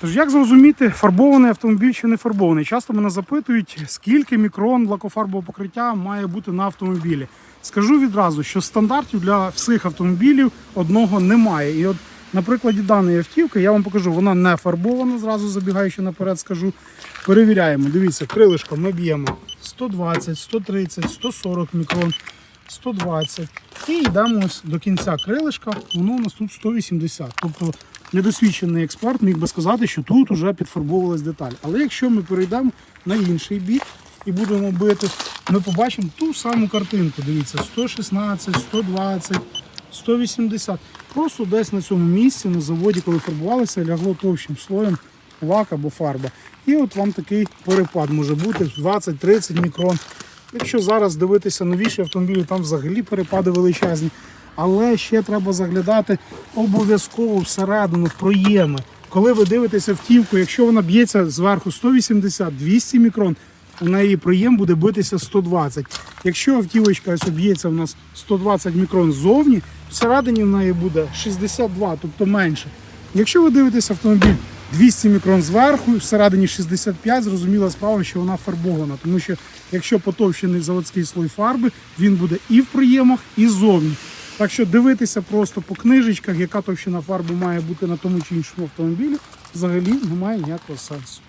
Тож як зрозуміти, фарбований автомобіль чи не фарбований? Часто мене запитують, скільки мікрон лакофарбового покриття має бути на автомобілі. Скажу відразу, що стандартів для всіх автомобілів одного немає. І от на прикладі даної автівки я вам покажу, вона не фарбована, зразу забігаючи наперед, скажу. Перевіряємо. Дивіться, крилишко ми б'ємо 120, 130, 140 мікрон, 120. І йдемо ось до кінця крилишка, воно у нас тут 180. Тобто недосвідчений експерт міг би сказати, що тут вже підфарбовувалась деталь. Але якщо ми перейдемо на інший бік і будемо бити, ми побачимо ту саму картинку. Дивіться, 116, 120, 180. Просто десь на цьому місці на заводі, коли фарбувалися, лягло товщим слоєм лак або фарба. І от вам такий перепад може бути 20-30 мікрон. Якщо зараз дивитися новіші автомобілі, там взагалі перепади величезні. Але ще треба заглядати обов'язково всередину, в проєми. Коли ви дивитеся втівку, якщо вона б'ється зверху 180-200 мікрон, у неї проєм буде битися 120. Якщо автівочка ось б'ється у нас 120 мікрон ззовні, всередині в неї буде 62, тобто менше. Якщо ви дивитеся автомобіль 200 мікрон зверху, всередині 65, зрозуміла справа, що вона фарбована. Тому що якщо потовщений заводський слой фарби, він буде і в проємах, і ззовні. Так що дивитися просто по книжечках, яка товщина фарби має бути на тому чи іншому автомобілі, взагалі немає ніякого сенсу.